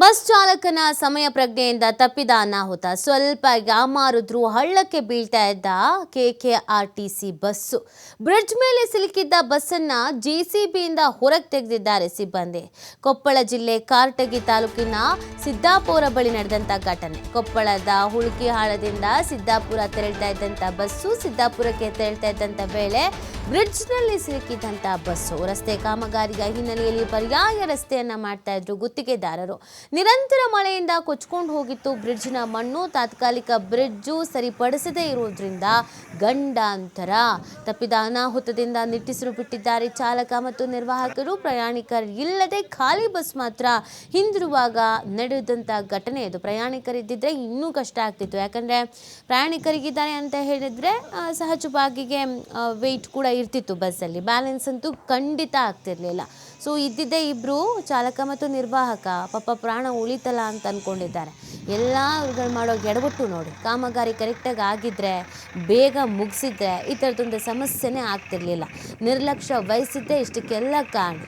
Bus ಚಾಲಕನ ಸಮಯ ಪ್ರಜ್ಞೆಯಿಂದ ತಪ್ಪಿದ ಅನಾಹುತ. ಸ್ವಲ್ಪ ಯಾಮಾರಿದ್ರು ಹಳ್ಳಕ್ಕೆ ಬೀಳ್ತಾ ಇದ್ದ K K R T C bus. Bridge ಮೇಲೆ ಸಿಲುಕಿದ್ದ ಬಸ್ಸನ್ನ ಬಿಯಿಂದ ಹೊರಗೆ ತೆಗೆದಿದ್ದಾರೆ ಸಿಬ್ಬಂದಿ. ಕೊಪ್ಪಳ ಜಿಲ್ಲೆ ಕಾರ್ಟಗಿ ತಾಲೂಕಿನ ಸಿದ್ದಾಪುರ ಬಳಿ ನಡೆದಂಥ ಘಟನೆ. ಕೊಪ್ಪಳದ ಹುಳುಕಿಹಾಳದಿಂದ ಸಿದ್ದಾಪುರ ತೆರಳ್ತಾ ಇದ್ದಂಥ ಬಸ್ಸು ಸಿದ್ದಾಪುರಕ್ಕೆ ತೆರಳ್ತಾ ಇದ್ದಂಥ ವೇಳೆ ಬ್ರಿಡ್ಜ್ನಲ್ಲಿ ಸಿಲುಕಿದ್ದಂಥ ಬಸ್ಸು. ರಸ್ತೆ ಕಾಮಗಾರಿಯ ಹಿನ್ನೆಲೆಯಲ್ಲಿ ಪರ್ಯಾಯ ರಸ್ತೆಯನ್ನು ಮಾಡ್ತಾ ಇದ್ರು ಗುತ್ತಿಗೆದಾರರು. ನಿರಂತರ ಮಳೆಯಿಂದ ಕೊಚ್ಕೊಂಡು ಹೋಗಿತ್ತು ಬ್ರಿಡ್ಜ್ನ ಮಣ್ಣು. ತಾತ್ಕಾಲಿಕ ಬ್ರಿಡ್ಜು ಸರಿಪಡಿಸದೇ ಇರುವುದರಿಂದ ಗಂಡಾಂತರ. ತಪ್ಪಿದ ಅನಾಹುತದಿಂದ ನಿಟ್ಟಿಸಿರು ಬಿಟ್ಟಿದ್ದಾರೆ ಚಾಲಕ ಮತ್ತು ನಿರ್ವಾಹಕರು. ಪ್ರಯಾಣಿಕರು ಇಲ್ಲದೆ ಖಾಲಿ ಬಸ್ ಮಾತ್ರ ಹಿಂದಿರುವಾಗ ನಡೆದಂಥ ಘಟನೆ ಇದು. ಪ್ರಯಾಣಿಕರಿದ್ದಿದ್ರೆ ಇನ್ನೂ ಕಷ್ಟ ಆಗ್ತಿತ್ತು. ಯಾಕಂದರೆ ಪ್ರಯಾಣಿಕರಿಗಿದ್ದಾರೆ ಅಂತ ಹೇಳಿದರೆ ಸಹಜವಾಗಿಗೆ ವೆಯ್ಟ್ ಕೂಡ ಇರ್ತಿತ್ತು ಬಸ್ಸಲ್ಲಿ. ಬ್ಯಾಲೆನ್ಸ್ ಅಂತೂ ಖಂಡಿತ ಆಗ್ತಿರ್ಲಿಲ್ಲ. ಸೊ ಇದ್ದಿದ್ದೇ ಇಬ್ಬರು ಚಾಲಕ ಮತ್ತು ನಿರ್ವಾಹಕ. ಪಾಪ ಪ್ರಾಣ ಉಳಿತಲ್ಲ ಅಂತ ಅಂದ್ಕೊಂಡಿದ್ದಾರೆ ಎಲ್ಲ ಅವ್ರುಗಳು ಮಾಡೋ ಎಡವಟ್ಟು ನೋಡಿ. ಕಾಮಗಾರಿ ಕರೆಕ್ಟಾಗಿ ಆಗಿದ್ರೆ, ಬೇಗ ಮುಗಿಸಿದ್ರೆ ಈ ಥರದೊಂದು ಸಮಸ್ಯೆನೇ ಆಗ್ತಿರಲಿಲ್ಲ. ನಿರ್ಲಕ್ಷ್ಯ ವಹಿಸಿದ್ದೆ ಇಷ್ಟಕ್ಕೆಲ್ಲ ಕಾರಣ.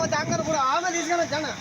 పోతే అంగన కూడా ఆమె తీసుకొని వచ్చాను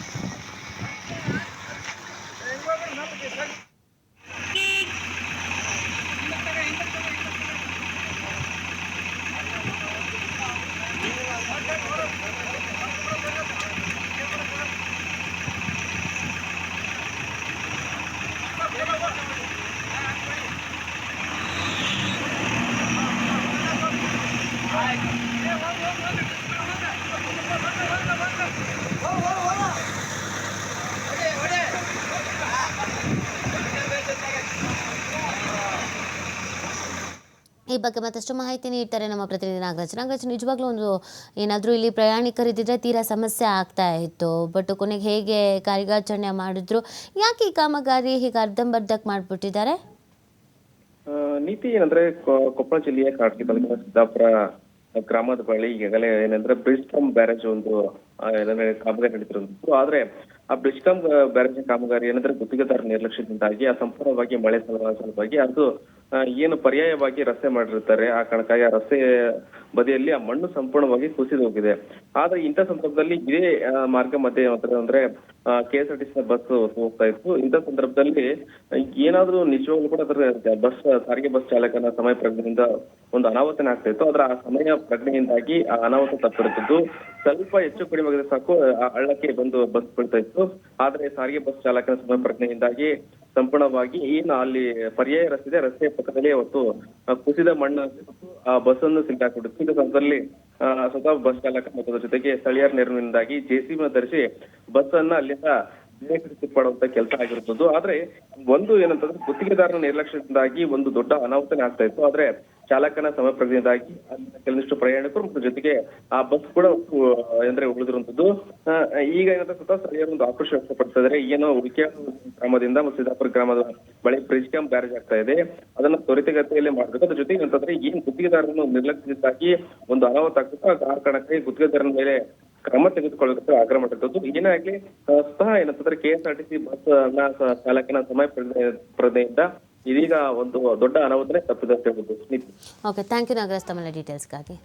ಈ ಬಗ್ಗೆ ಮತ್ತಷ್ಟು ಮಾಹಿತಿ ನೀಡ್ತಾರೆ ನಮ್ಮ ಪ್ರತಿನಿಧಿ ನಾಗರಾಜ್. ನಾಗರಾಜ್, ನಿಜವಾಗ್ಲೂ ಒಂದು ಏನಾದರೂ ಇಲ್ಲಿ ಪ್ರಯಾಣಿಕರಿದ್ದಿದ್ರೆ ತೀರಾ ಸಮಸ್ಯೆ ಆಗ್ತಾ ಇತ್ತು. ಬಟ್ ಕೊನೆಗೆ ಹೇಗೆ ಕಾರ್ಯಾಚರಣೆ ಮಾಡಿದ್ರು? ಯಾಕೆ ಈ ಕಾಮಗಾರಿ ಹೀಗೆ ಅರ್ಧಂಬರ್ಧಕ್ಕೆ ಮಾಡಿಬಿಟ್ಟಿದ್ದಾರೆ? ನೀತಿ ಏನಂದ್ರೆ ಕೊಪ್ಪಳ ಜಿಲ್ಲೆಯ ತಾಲೂಕಿನ ಸಿದ್ದಾಪುರ ಗ್ರಾಮದ ಬಳಿ ಈಗಾಗಲೇ ಏನಂದ್ರೆ ಬ್ರಿಡ್ಜ್ ಕಮ್ ಬ್ಯಾರೇಜ್ ಒಂದು ಏನಂದ್ರೆ ಕಾಮಗಾರಿ ನಡೀತಿರೋದು ಆದ್ರೆ ಆ ಬ್ರಿಡ್ಜ್ ಕಮ್ ಬ್ಯಾರೇಜ್ ಕಾಮಗಾರಿ ಏನಂದ್ರೆ ಗುತ್ತಿಗೆದಾರ ನಿರ್ಲಕ್ಷ್ಯದಿಂದಾಗಿ, ಆ, ಸಂಪೂರ್ಣವಾಗಿ ಮಳೆ ಸಲ- ಸಲುವಾಗಿ, ಅದು ಏನು ಪರ್ಯಾಯವಾಗಿ ರಸ್ತೆ ಮಾಡಿರ್ತಾರೆ. ಆ ಕಾರಣಕ್ಕಾಗಿ ಆ ರಸ್ತೆ ಬದಿಯಲ್ಲಿ ಆ ಮಣ್ಣು ಸಂಪೂರ್ಣವಾಗಿ ಕುಸಿದು ಹೋಗಿದೆ. ಆದ್ರೆ ಇಂಥ ಸಂದರ್ಭದಲ್ಲಿ ಇದೇ ಮಾರ್ಗ ಮಧ್ಯೆ ಅಂದ್ರೆ K S R T C bus ಹೋಗ್ತಾ ಇತ್ತು. ಇಂಥ ಸಂದರ್ಭದಲ್ಲಿ ಏನಾದ್ರೂ ನಿಜವಾಗ್ಲೂ ಕೂಡ ಅದರ ಬಸ್ ಸಾರಿಗೆ ಬಸ್ ಚಾಲಕನ ಸಮಯ ಪ್ರಜ್ಞೆಯಿಂದ ಒಂದು ಅನಾಹುತನ ಆಗ್ತಾ ಇತ್ತು. ಆದ್ರೆ ಆ ಸಮಯ ಪ್ರಜ್ಞೆಯಿಂದಾಗಿ ಆ ಅನಾಹುತ ತಪ್ಪಿರುತ್ತಿದ್ದು. ಸ್ವಲ್ಪ ಹೆಚ್ಚು ಕಡಿಮೆ ಸಾಕು, ಆ ಹಳ್ಳಕ್ಕೆ ಬಂದು ಬಸ್ ಬಿಡ್ತಾ ಇತ್ತು. ಆದ್ರೆ ಸಾರಿಗೆ ಬಸ್ ಚಾಲಕನ ಸಮಯ ಪ್ರಜ್ಞೆಯಿಂದಾಗಿ ಸಂಪೂರ್ಣವಾಗಿ ಏನು ಅಲ್ಲಿ ಪರ್ಯಾಯ ರಸ್ತೆ ಇದೆ, ರಸ್ತೆಯ ಪಕ್ಕದಲ್ಲಿ ಅವತ್ತು ಕುಸಿದ ಮಣ್ಣು ಆ ಬಸ್ ಅನ್ನು ಸಿಕ್ಕಾಕೊಂಡಿತ್ತು ಇಂಥ ಸಂದರ್ಭದಲ್ಲಿ ಸ್ವತಃ ಬಸ್ ಚಾಲಕ ಮತ್ತು ಜೊತೆಗೆ ಸ್ಥಳೀಯರ ನೆರವಿನಿಂದಾಗಿ ಜೆಸಿಬಿ ಧರಿಸಿ ಬಸ್ ಅನ್ನ ಅಲ್ಲಿಂದ ಪಡುವಂತ ಕೆಲಸ ಆಗಿರುತ್ತದೆ ಆದ್ರೆ, ಒಂದು ಏನಂತಂದ್ರೆ ಗುತ್ತಿಗೆದಾರನ ನಿರ್ಲಕ್ಷ್ಯದಿಂದಾಗಿ ಒಂದು ದೊಡ್ಡ ಅನಾಹುತನೇ ಆಗ್ತಾ ಇತ್ತು. ಆದ್ರೆ ಚಾಲಕನ ಸಮಯ ಪ್ರಜ್ಞೆಯಿಂದಾಗಿ ಅಲ್ಲಿನ ಕೆಲವಿಷ್ಟು ಪ್ರಯಾಣಿಕರು ಮತ್ತು ಜೊತೆಗೆ ಆ ಬಸ್ ಕೂಡ ಅಂದ್ರೆ ಉಳಿದಿರುವಂತದ್ದು. ಈಗ ಏನಂತ ಸ್ಥಳೀಯರು ಒಂದು ಆಕ್ರೋಶ ವ್ಯಕ್ತಪಡಿಸ್ತಾ ಇದ್ದಾರೆ. ಏನು ಉಳಿಕೆ ಗ್ರಾಮದಿಂದ ಮತ್ತು ಸಿದ್ದಾಪುರ ಗ್ರಾಮದ ಬಳಿ ಬ್ರಿಜ್ ಕ್ಯಾಂಪ್ ಬ್ಯಾರೇಜ್ ಆಗ್ತಾ ಇದೆ. ಅದನ್ನ ತ್ವರಿತಗತಿಯಲ್ಲಿ ಮಾಡಬೇಕು. ಅದ್ರ ಜೊತೆಗೆ ಅಂತಂದ್ರೆ ಏನ್ ಗುತ್ತಿಗೆದಾರರನ್ನು ನಿರ್ಲಕ್ಷ್ಯದಿಂದಾಗಿ ಒಂದು ಅನಾಹುತ ಕಾರ್ಖಾನಕ್ಕೆ ಆ ಮೇಲೆ ಕ್ರಮ ತೆಗೆದುಕೊಳ್ಳಬೇಕು ಆಗ್ರಹ ಮಾಡಿರ್ತದ್ದು. ಆಗ್ಲಿ ಸಹ ಏನಂತಂದ್ರೆ K S R T C bus ಚಾಲಕನ ಸಮಯ ಪ್ರಜ್ಞೆ- ಪ್ರಜ್ಞೆಯಿಂದ ಇದೀಗ ಒಂದು ದೊಡ್ಡ ಅನಾಹುತನೇ ತಪ್ಪಿದಂತೆ ಓಕೆ ಥ್ಯಾಂಕ್ ಯು ನಾಗರಾಜ್. ತಮ್ಮ ಡೀಟೇಲ್ಸ್ಗಾಗಿ